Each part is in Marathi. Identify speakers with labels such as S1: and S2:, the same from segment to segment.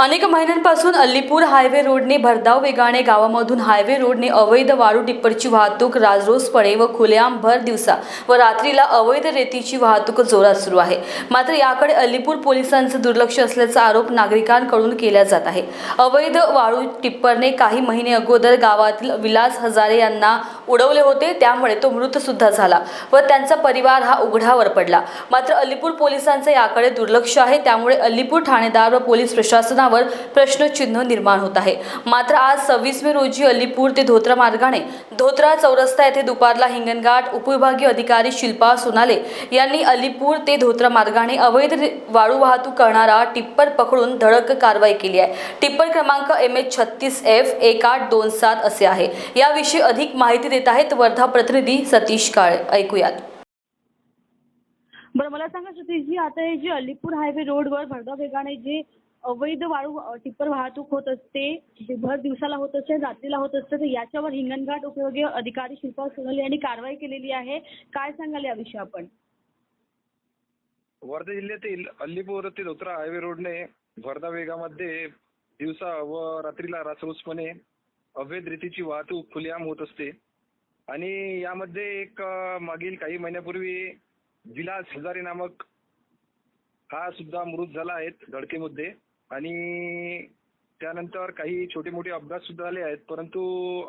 S1: अनेक महिन्यांपासून अल्लीपूर हायवे रोडने भरधाव वेगाने गावामधून हायवे रोडने अवैध वाळू टिप्परची वाहतूक राजरोसपणे व खुलेआम भर दिवसा व रात्रीला अवैध रेतीची वाहतूक जोरात सुरू आहे. मात्र याकडे अल्लीपूर पोलिसांचं दुर्लक्ष असल्याचा आरोप नागरिकांकडून केला जात आहे. अवैध वाळू टिप्परने काही महिने अगोदर गावातील विलास हजारे यांना उडवले होते त्यामुळे तो मृतसुद्धा झाला व त्यांचा परिवार हा उघडावर पडला. मात्र अलीपूर पोलिसांचे याकडे दुर्लक्ष आहे त्यामुळे अलीपूर ठाणेदार व पोलीस प्रशासनावर प्रश्नचिन्ह निर्माण होत आहे. मात्र आज सव्वीस मे रोजी अलीपूर ते धोत्रा मार्गाने धोत्रा चौरस्ता येथे दुपारला हिंगणघाट उपविभागीय अधिकारी शिल्पा सोनाले यांनी अलीपूर ते धोत्रा मार्गाने अवैध वाळू वाहतूक करणारा टिप्पर पकडून धडक कारवाई केली आहे. टिप्पर क्रमांक एम एच छत्तीस एफ एक आठ दोन सात असे आहे. याविषयी अधिक माहिती देत आहेत वर्धा प्रतिनिधी सतीश काळे. ऐकूयात.
S2: बरं मला सांगा सतीशजी आता हे जे अलीपूर हायवे रोडवर भरधाव वेगाने जे अवैध वाळू टिप्पर वाहतूक होत असते जे भर दिवसाला होत असते रात्रीला होत असते तर याच्यावर हिंगणघाट उपयोगी अधिकारी शिल्पा सोनवणे यांनी कारवाई केलेली आहे. काय सांगाल याविषयी आपण?
S3: वर्धा जिल्ह्यातील अल्लीपूर ते धोत्रा हायवे रोडने वर्धा वेगामध्ये दिवसा व रात्रीला रासरोसपणे अवैध रीतीची वाहतूक खुलेआम होत असते. आणि यामध्ये एक मागील काही महिन्यापूर्वी विलास हजारे नामक हा सुद्धा मृत झाला आहेत धडकेमध्ये आणि त्यानंतर काही छोटे मोठे अपघात सुद्धा झाले आहेत परंतु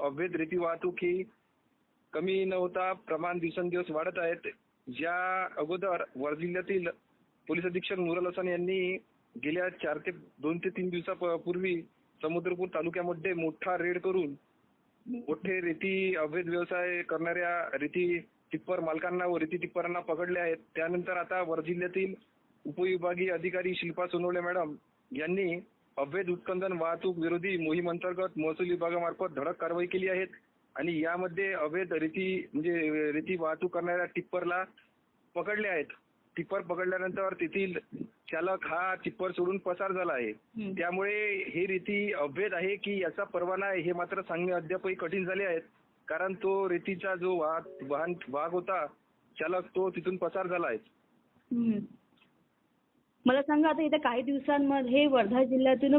S3: अवैध रेती वाहतूक ही कमी न होता प्रमाण दिवसेंदिवस वाढत आहेत. ज्या अगोदर वर्धा जिल्ह्यातील पोलीस अधीक्षक मुरल हसन यांनी गेल्या चार ते दोन ते तीन दिवसापूर्वी समुद्रपूर तालुक्यामध्ये मोठा रेड करून मोठे रेती अवैध व्यवसाय करणाऱ्या रेती टिप्पर मालकांना व रेती टिप्परांना पकडले आहेत. त्यानंतर आता वर जिल्ह्यातील उपविभागीय अधिकारी शिल्पा सोनवणे मॅडम यांनी अवैध उत्खनन वाहतूक विरोधी मोहीम अंतर्गत महसूल विभागामार्फत धडक कारवाई केली आहे आणि यामध्ये अवैध रेती म्हणजे रेती वाहतूक करणाऱ्या टिप्परला पकडले आहेत. टिप्पर पकडल्यानंतर तेथील चालक हा टिप्पर सोडून पसार झाला आहे. त्यामुळे ही रेती अवैध आहे की याचा परवाना आहे हे मात्र सांगणे अद्यापही कठीण झाले आहेत कारण तो रेतीचा जो वाहन वाहक होता चालक तो तिथून पसार झाला आहे.
S2: मला सांगा आता येत्या काही दिवसांमध्ये वर्धा जिल्ह्यातून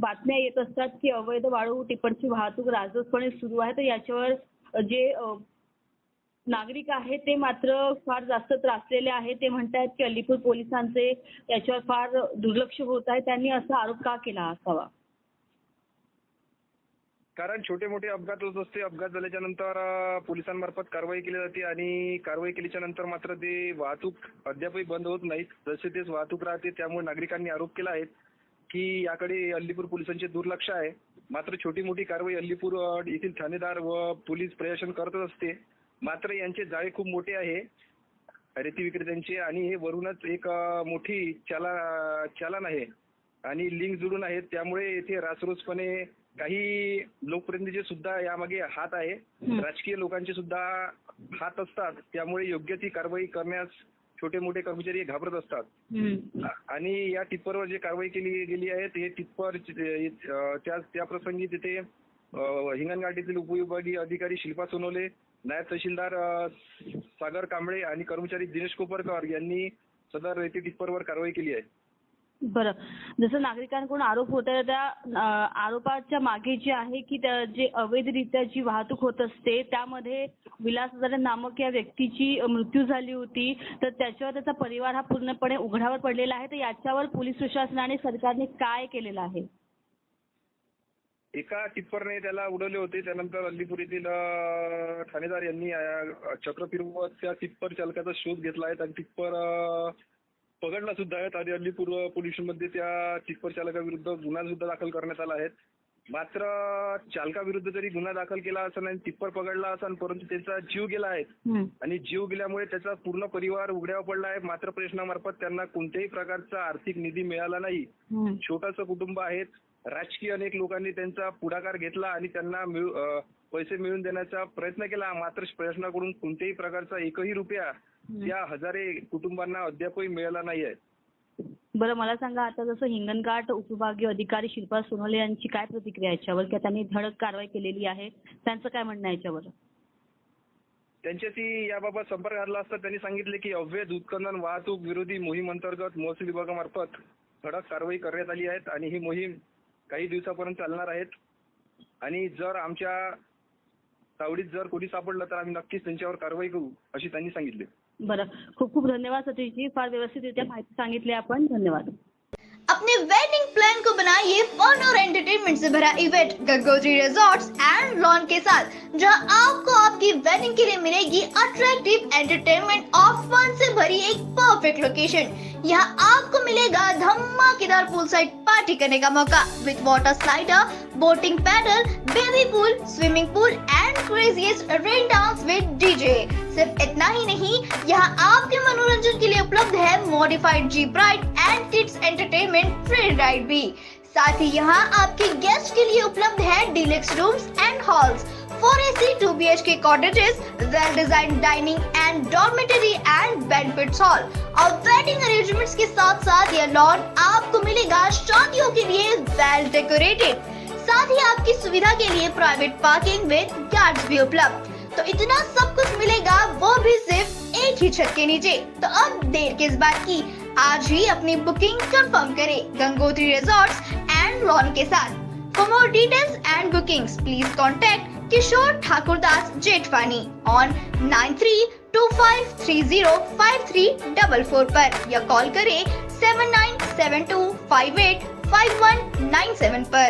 S2: बातम्या येत असतात की अवैध वाळू टिप्परची वाहतूक राजरोसपणे सुरू आहे तर याच्यावर जे नागरिक आहेत ते मात्र फार जास्त त्रासलेले आहेत. ते म्हणतायत की अलीपूर पोलिसांचे याच्यावर फार दुर्लक्ष होत आहे. त्यांनी असा आरोप का केला असावा?
S3: कारण छोटे मोठे अपघात होत असते. अपघात झाल्याच्यानंतर पोलिसांमार्फत कारवाई केली जाते आणि कारवाई केल्याच्यानंतर मात्र ते वाहतूक अद्यापही बंद होत नाहीत. जसे तेच वाहतूक राहते त्यामुळे नागरिकांनी आरोप केला आहे की याकडे अल्लीपूर पोलिसांचे दुर्लक्ष आहे. मात्र छोटी मोठी कारवाई अल्लीपूर येथील ठाणेदार व पोलीस प्रशासन करतच असते. मात्र यांचे जाळे खूप मोठे आहे. रेती विक्रेत्यांचे आणि हे वरूनच एक अं, मोठी चाला चालन आहे. आणि लिंक जोडून आहेत. त्यामुळे येथे रासरोसपणे काही लोकप्रतिनिधीचे सुद्धा यामागे हात आहे. राजकीय लोकांचे सुद्धा हात असतात. त्यामुळे योग्य ती कारवाई करण्यास छोटे मोठे कर्मचारी हे घाबरत असतात.
S2: हम्म.
S3: आणि या टिप्परवर जे कारवाई केली गेली आहे हे टिप्पर त्या त्या प्रसंगी तिथे अं, हिंगणघाट येथील उपविभागीय अधिकारी शिल्पा सोनवले नायब तहसीलदार सागर कांबळे आणि कर्मचारी दिनेश कोपरकर यांनी सदर रेती टिप्परवर कारवाई केली आहे.
S2: बरं. जसं नागरिकांकडून आरोप होत आहे त्या आरोपाच्या मागे जे आहे की जे अवैधरित्या जी वाहतूक होत असते त्यामध्ये विलास नामक या व्यक्तीची मृत्यू झाली होती. तर त्याच्यावर त्याचा परिवार हा पूर्णपणे उघडावर पडलेला आहे. तर याच्यावर पोलीस प्रशासनाने सरकारने काय केलेलं आहे?
S3: एका टिप्परने त्याला उडवले होते. त्यानंतर अल्लीपूर येथील ठाणेदार यांनी चक्र फिरवत त्या टिप्पर चालकाचा शोध घेतला आहे. आणि टिप्पर पकडला सुद्धा आहेत आणि अल्लीपूर पोलीसमध्ये त्या टिप्पर चालकाविरुद्ध गुन्हा सुद्धा दाखल करण्यात आला आहे. मात्र चालकाविरुद्ध जरी गुन्हा दाखल केला असेल आणि टिप्पर पकडला असेल परंतु त्याचा जीव गेला आहे. आणि जीव गेल्यामुळे त्याचा पूर्ण परिवार उघड्यावर पडला आहे. मात्र प्रशासनामार्फत त्यांना कोणत्याही प्रकारचा आर्थिक निधी मिळाला नाही. छोटंसं कुटुंब आहेत. राजकीय अनेक लोकांनी त्यांचा पुढाकार घेतला आणि त्यांना मिळू- अं, पैसे मिळवून देण्याचा प्रयत्न केला. मात्र प्रशासनाकडून कोणत्याही प्रकारचा एकही रुपया या हजारे कुटुंबांना अद्यापही मिळाला नाही आहे
S2: बरं मला सांगा आता जसं हिंगणघाट उपविभागीय अधिकारी शिल्पा सोनवणे यांची काय प्रतिक्रिया आहे याच्यावर? किंवा त्यांनी धडक कारवाई केलेली आहे. त्यांचं काय म्हणणं आहे याच्यावर?
S3: त्यांच्याशी याबाबत संपर्क साधला असता त्यांनी सांगितले की अवैध उत्खनन वाहतूक विरोधी मोहीम अंतर्गत महसूल विभागामार्फत कडक कारवाई करण्यात आली आहे आणि ही मोहीम काही दिवसापर्यंत चालणार आहेत. आणि जर आमच्या तावडीत जर कोणी सापडलं तर आम्ही नक्कीच त्यांच्यावर कारवाई करू अशी त्यांनी सांगितले.
S2: बरं. खूप खूप धन्यवाद सतीशजी. फार व्यवस्थितरित्या माहिती सांगितली आपण. धन्यवाद.
S4: अपने वेडिंग प्लान को बनाइए फन और एंटरटेनमेंट से भरा event Gangotri resorts and lawn के साथ, जहाँ आपको आपकी वेडिंग के लिए मिलेगी अट्रैक्टिव एंटरटेनमेंट और फन से भरी एक परफेक्ट लोकेशन यहाँ आपको मिलेगा धमाकेदार पूल साइड पार्टी करने का मौका with water slider boating paddle baby pool swimming pool and craziest rain dance with DJ सिर्फ़ इतना ही नहीं, यहाँ आपके मनोरंजन के लिए उपलब्ध है modified jeep ride and kids ride भी। साथ ही यहाँ आपके गेस्ट के लिए उपलब्ध है deluxe rooms and halls two B H K cottages well design dining and dormitory and banquets hall और वेडिंग अरेंजमेंट्स के साथ साथ यह लॉन आपको मिलेगा शादियों के लिए वेल डेकोरेटेड साथ ही आपकी सुविधा के लिए प्राइवेट पार्किंग विद गार्ड्स भी उपलब्ध। तो इतना सब कुछ मिलेगा, वो भी सिर्फ़ एक ही छत के नीचे। तो अब देर किस बात की? आज ही अपनी बुकिंग कंफर्म करें गंगोत्री रिजॉर्ट्स एंड लॉन के साथ। For more details and bookings please contact Kishore Thakur Das Jethwani on nine three two five three zero five three double four पर या कॉल करें seven nine seven two five eight five one nine seven पर।